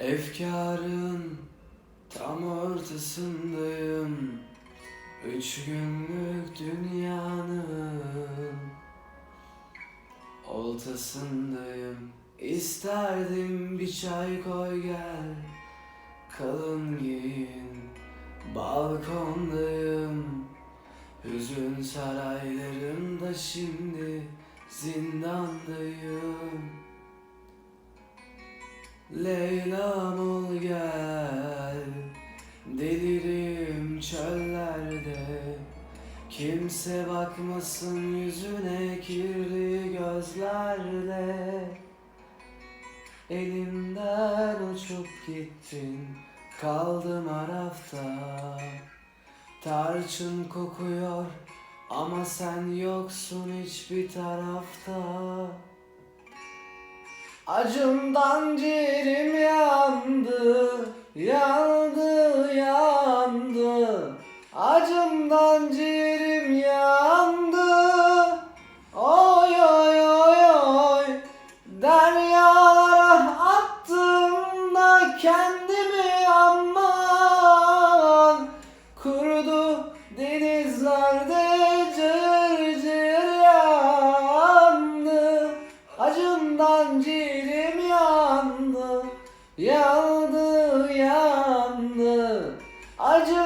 Efkarın tam ortasındayım. Üç günlük dünyanın Oltasındayım İsterdim bir çay koy gel Kalın giyin. Balkondayım Hüzün saraylarında şimdi zindandayım Leyla'm ol gel Delirim çöllerde. Kimse bakmasın yüzüne kirli gözlerle. Elimden uçup gittin Kaldım arafta. Tarçın kokuyor ama sen yoksun hiçbir tarafta Acımdan ciğerim yandı, yandı, yandı. Acımdan ciğerim yandı. Oy oy oy oy. Deryalara attım da kendimi Yandı yandı acı